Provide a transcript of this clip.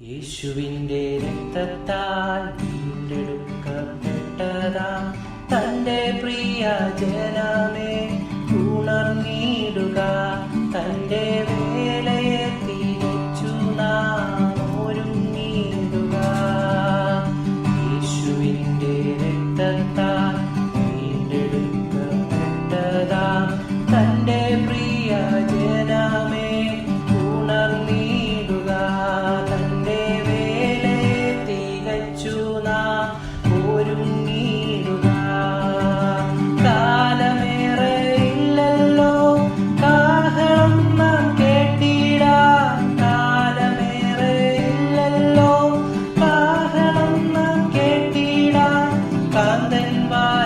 യേശുവിന്റെ രക്തത്താൽ വീണ്ടെടുക്കപ്പെട്ടതാ തന്റെ പ്രിയ ജന something but